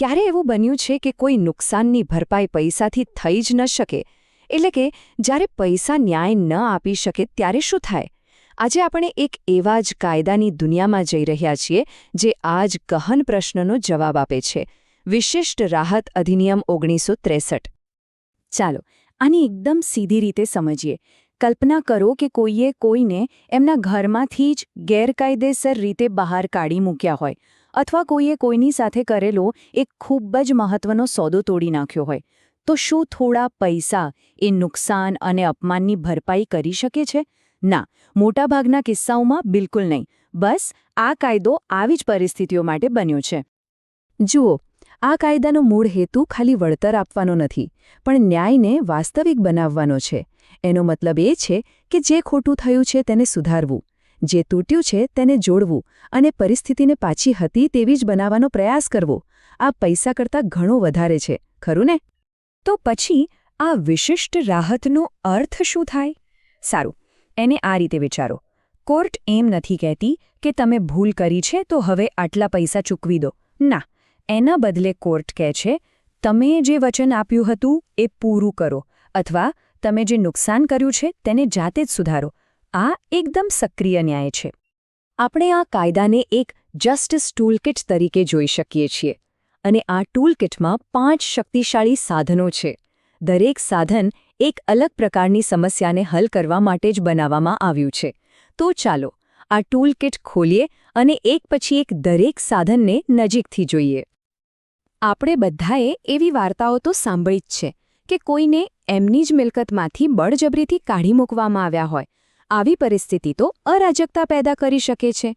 ક્યારે એવું બન્યું છે કે કોઈ નુકસાનની ભરપાઈ પૈસાથી થઈ જ ન શકે? એટલે કે જ્યારે પૈસા ન્યાય ન આપી શકે, ત્યારે શું થાય? આજે આપણે એક એવા જ કાયદાની દુનિયામાં જઈ રહ્યા છીએ, જે આ જ ગહન પ્રશ્નનો જવાબ આપે છે. વિશિષ્ટ રાહત અધિનિયમ ઓગણીસો ચાલો, આની એકદમ સીધી રીતે સમજીએ. કલ્પના કરો કે કોઈએ કોઈને એમના ઘરમાંથી જ ગેરકાયદેસર રીતે બહાર કાઢી મૂક્યા હોય. અથવા કોઈએ કોઈની સાથે કરેલો એક ખૂબ જ મહત્વનો સોદો તોડી નાખ્યો હોય, તો શું થોડા પૈસા એ નુકસાન અને અપમાનની ભરપાઈ કરી શકે છે? ના, મોટાભાગના કિસ્સાઓમાં બિલકુલ નહીં. બસ, આ કાયદો આવી જ પરિસ્થિતિઓ માટે બન્યો છે. જુઓ, આ કાયદાનો મૂળ હેતુ ખાલી વળતર આપવાનો નથી, પણ ન્યાયને વાસ્તવિક બનાવવાનો છે. એનો મતલબ એ છે કે જે ખોટું થયું છે તેને સુધારવું. જે તૂટ્યું છે તેને જોડવું અને પરિસ્થિતિને પાછી હતી તેવી જ બનાવવાનો પ્રયાસ કરવો. આ પૈસા કરતાં ઘણો વધારે છે, ખરું ને? તો પછી આ વિશિષ્ટ રાહતનો અર્થ શું થાય? સારું, એને આ રીતે વિચારો. કોર્ટ એમ નથી કહેતી કે તમે ભૂલ કરી છે તો હવે આટલા પૈસા ચૂકવી દો. ના, એના બદલે કોર્ટ કહે છે, તમે જે વચન આપ્યું હતું એ પૂરું કરો, અથવા તમે જે નુકસાન કર્યું છે તેને જાતે જ સુધારો. આ એકદમ સક્રિય ન્યાય છે. આપણે આ કાયદાને એક જસ્ટિસ ટૂલકિટ તરીકે જોઈ શકીએ છીએ અને આ ટૂલકિટમાં પાંચ શક્તિશાળી સાધનો છે. દરેક સાધન એક અલગ પ્રકારની સમસ્યાને હલ કરવા માટે જ બનાવવામાં આવ્યું છે. તો ચાલો, આ ટૂલકિટ ખોલીએ અને એક પછી એક દરેક સાધનને નજીકથી જોઈએ. આપણે બધાએ એવી વાર્તાઓ તો સાંભળી જ છે કે કોઈને એમની જ મિલકતમાંથી બળજબરીથી કાઢી મૂકવામાં આવ્યા હોય આવી પરિસ્થિતિ તો અરાજકતા પેદા કરી શકે છે.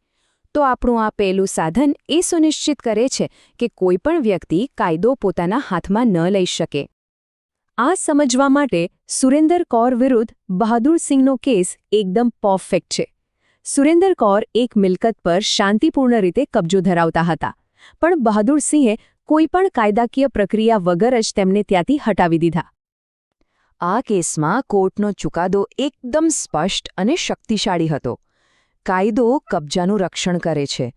તો આપણું આ પહેલું સાધન એ સુનિશ્ચિત કરે છે કે કોઈપણ વ્યક્તિ કાયદો પોતાના હાથમાં ન લઈ શકે. આ સમજવા માટે સુરેન્દર કૌર વિરુદ્ધ બહાદુરસિંહનો કેસ એકદમ પરફેક્ટ છે. સુરેન્દર કૌર એક મિલકત પર શાંતિપૂર્ણ રીતે કબજો ધરાવતા હતા. પણ બહાદુરસિંહે કોઈપણ કાયદાકીય પ્રક્રિયા વગર જ તેમને ત્યાંથી હટાવી દીધા. આ કેસમાં કોર્ટનો ચુકાદો એકદમ સ્પષ્ટ અને શક્તિશાળી હતો. કાયદો કબજાનું રક્ષણ કરે છે.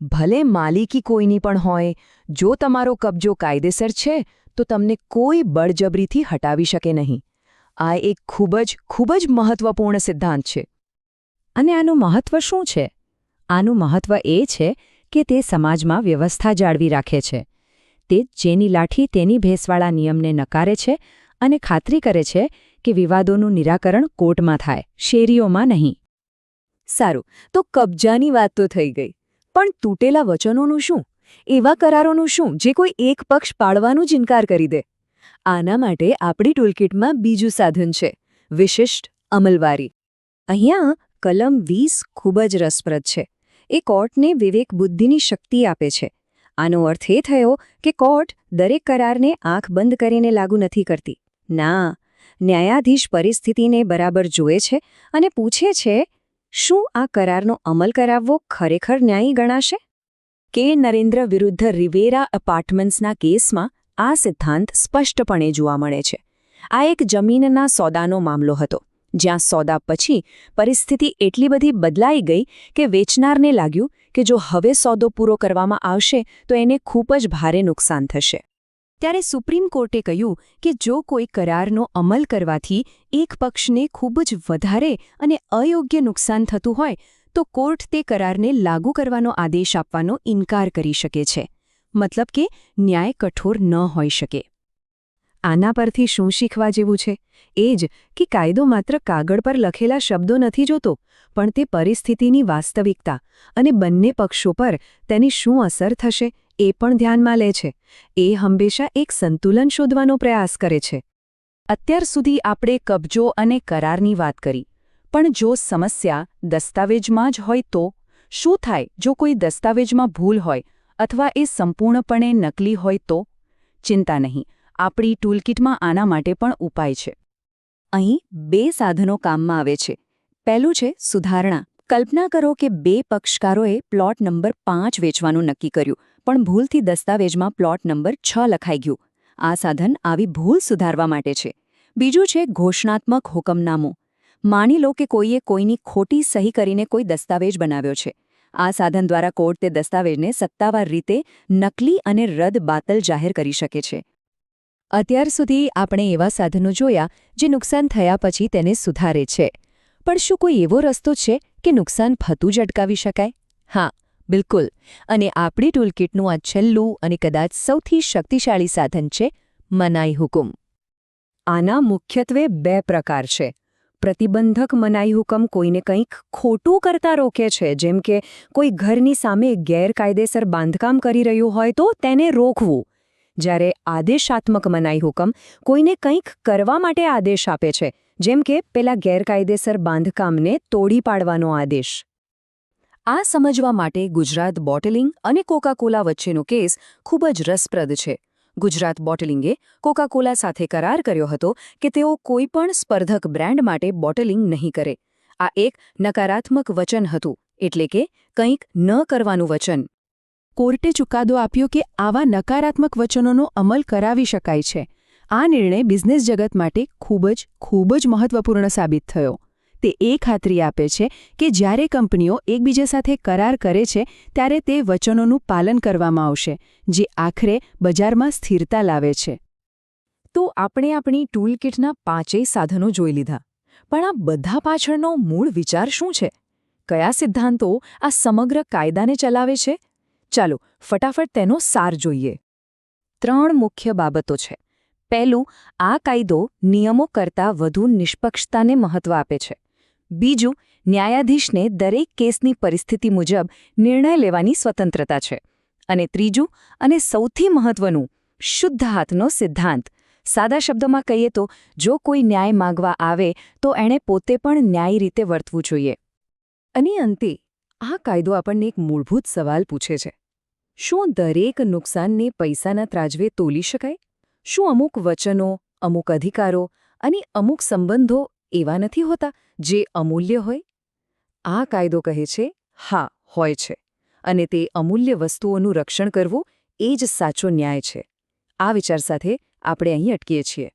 ભલે માલિકી કોઈની પણ હોય, જો તમારો કબજો કાયદેસર છે, તો તમને કોઈ બળજબરીથી હટાવી શકે નહીં. આ એક ખૂબ જ ખૂબ જ મહત્વપૂર્ણ સિદ્ધાંત છે. અને આનું મહત્વ શું છે? આનું મહત્વ એ છે કે તે સમાજમાં વ્યવસ્થા જાળવી રાખે છે. તે જેની લાઠી તેની ભેંસવાળા નિયમને નકારે છે અને ખાતરી કરે છે કે વિવાદોનું નિરાકરણ કોર્ટમાં થાય, શેરીઓમાં નહીં. સારું, તો કબજાની વાત તો થઈ ગઈ. પણ તૂટેલા વચનોનું શું? એવા કરારોનું શું જે કોઈ એક પક્ષ પાળવાનું જ ઇનકાર કરી દે? આના માટે આપણી ટૂલકિટમાં બીજું સાધન છે, વિશિષ્ટ અમલવારી. અહીંયા કલમ વીસ ખૂબ જ રસપ્રદ છે. એ કોર્ટને વિવેક બુદ્ધિની શક્તિ આપે છે. આનો અર્થ એ થયો કે કોર્ટ દરેક કરારને આંખ બંધ કરીને લાગુ નથી કરતી. ના, ન્યાયાધીશ પરિસ્થિતિને બરાબર જુએ છે અને પૂછે છે, શું આ કરારનો અમલ કરાવવો ખરેખર ન્યાયી ગણાશે? કે નરેન્દ્ર વિરુદ્ધ રિવેરા એપાર્ટમેન્ટ્સના કેસમાં આ સિદ્ધાંત સ્પષ્ટપણે જોવા મળે છે? આ એક જમીનના સોદાનો મામલો હતો, જ્યાં સોદા પછી પરિસ્થિતિ એટલી બધી બદલાઈ ગઈ કે વેચનારને લાગ્યું કે જો હવે સોદો પૂરો કરવામાં આવશે તો એને ખૂબ જ ભારે નુકસાન થશે. ત્યારે સુપ્રીમ કોર્ટે કહ્યું કે જો કોઈ કરારનો અમલ કરવાથી એક પક્ષને ખૂબ જ વધારે અને અયોગ્ય નુકસાન થતું હોય, તો કોર્ટ તે કરારને લાગુ કરવાનો આદેશ આપવાનો ઇનકાર કરી શકે છે. મતલબ કે ન્યાય કઠોર ન હોઈ શકે. આના પરથી શું શીખવા જેવું છે? એ જ કે કાયદો માત્ર કાગળ પર લખેલા શબ્દો નથી જોતો, પણ તે પરિસ્થિતિની વાસ્તવિકતા અને બંને પક્ષો પર તેની શું અસર થશે? એ પણ ધ્યાનમાં લે છે. એ હંમેશા એક સંતુલન શોધવાનો પ્રયાસ કરે છે. અત્યાર સુધી આપણે કબજો અને કરારની વાત કરી. પણ જો સમસ્યા દસ્તાવેજમાં જ હોય તો શું થાય? જો કોઈ દસ્તાવેજમાં ભૂલ હોય અથવા એ સંપૂર્ણપણે નકલી હોય તો? ચિંતા નહીં. આપણી ટૂલકિટમાં આના માટે પણ ઉપાય છે. અહીં બે સાધનો કામમાં આવે છે. પહેલું છે સુધારણા. કલ્પના કરો કે બે પક્ષકારોએ પ્લોટ નંબર પાંચ વેચવાનું નક્કી કર્યું. પણ ભૂલથી દસ્તાવેજમાં પ્લોટ નંબર છ લખાઈ ગયું. આ સાધન આવી ભૂલ સુધારવા માટે છે. બીજું છે ઘોષણાત્મક હુકમનામું. માની લો કે કોઈએ કોઈની ખોટી સહી કરીને કોઈ દસ્તાવેજ બનાવ્યો છે. આ સાધન દ્વારા કોર્ટ તે દસ્તાવેજને સત્તાવાર રીતે નકલી અને રદ બાતલ જાહેર કરી શકે છે. અત્યાર સુધી આપણે એવા સાધનો જોયા જે નુકસાન થયા પછી તેને સુધારે છે. પણ શું કોઈ એવો રસ્તો છે કે નુકસાન થતું જ અટકાવી શકાય? હા બિલકુલ. અને આપણી ટૂલકીટનું આ છેલ્લું અને કદાચ સૌથી શક્તિશાળી સાધન છે મનાઈ હુકુમ. આના મુખ્યત્વે બે પ્રકાર છે. પ્રતિબંધક મનાઈ હુકમ કોઈને કંઈક ખોટું કરતા રોકે છે, જેમ કે કોઈ ઘરની સામે ગેરકાયદેસર બાંધકામ કરી રહ્યું હોય તો તેને રોકવું. જ્યારે આદેશાત્મક મનાઈ હુકમ કોઈને કંઈક કરવા માટે આદેશ આપે છે, જેમ કે પેલા ગેરકાયદેસર બાંધકામને તોડી પાડવાનો આદેશ. આ સમજવા માટે ગુજરાત બોટલિંગ અને કોકાકોલા વચ્ચેનો કેસ ખૂબ જ રસપ્રદ છે. ગુજરાત બોટલિંગે કોકાકોલા સાથે કરાર કર્યો હતો કે તેઓ કોઈપણ સ્પર્ધક બ્રાન્ડ માટે બોટલિંગ નહીં કરે. આ એક નકારાત્મક વચન હતું, એટલે કે કંઈક ન કરવાનું વચન. કોર્ટે ચુકાદો આપ્યો કે આવા નકારાત્મક વચનોનો અમલ કરાવી શકાય છે. આ નિર્ણય બિઝનેસ જગત માટે ખૂબ જ ખૂબ જ મહત્વપૂર્ણ સાબિત થયો. તે એ ખાતરી આપે છે કે જ્યારે કંપનીઓ એકબીજા સાથે કરાર કરે છે, ત્યારે તે વચનોનું પાલન કરવામાં આવશે, જે આખરે બજારમાં સ્થિરતા લાવે છે. તો આપણે આપણી ટૂલ કિટના પાંચેય સાધનો જોઈ લીધા. પણ આ બધા પાછળનો મૂળ વિચાર શું છે? કયા સિદ્ધાંતો આ સમગ્ર કાયદાને ચલાવે છે? ચાલો, ફટાફટ તેનો સાર જોઈએ. ત્રણ મુખ્ય બાબતો છે. પહેલું, આ કાયદો નિયમો કરતાં વધુ નિષ્પક્ષતાને મહત્વ આપે છે. બીજું, ન્યાયાધીશને દરેક કેસની પરિસ્થિતિ મુજબ નિર્ણય લેવાની સ્વતંત્રતા છે. અને ત્રીજું, અને સૌથી મહત્વનું, શુદ્ધ હાથનો સિદ્ધાંત. સાદા શબ્દોમાં કહીએ તો, જો કોઈ ન્યાય માંગવા આવે, તો એણે પોતે પણ ન્યાયી રીતે વર્તવું જોઈએ. અને અંતે, આ કાયદો આપણને એક મૂળભૂત સવાલ પૂછે છે. શું દરેક નુકસાનને પૈસાના ત્રાજવે તોલી શકાય? શું અમુક વચનો, અમુક અધિકારો અને અમુક સંબંધો એવા નથી હોતા જે અમૂલ્ય હોય? આ કાયદો કહે છે, હા, હોય છે. અને તે અમૂલ્ય વસ્તુઓનું રક્ષણ કરવું એ જ સાચો ન્યાય છે. આ વિચાર સાથે આપણે અહીં અટકીએ છીએ.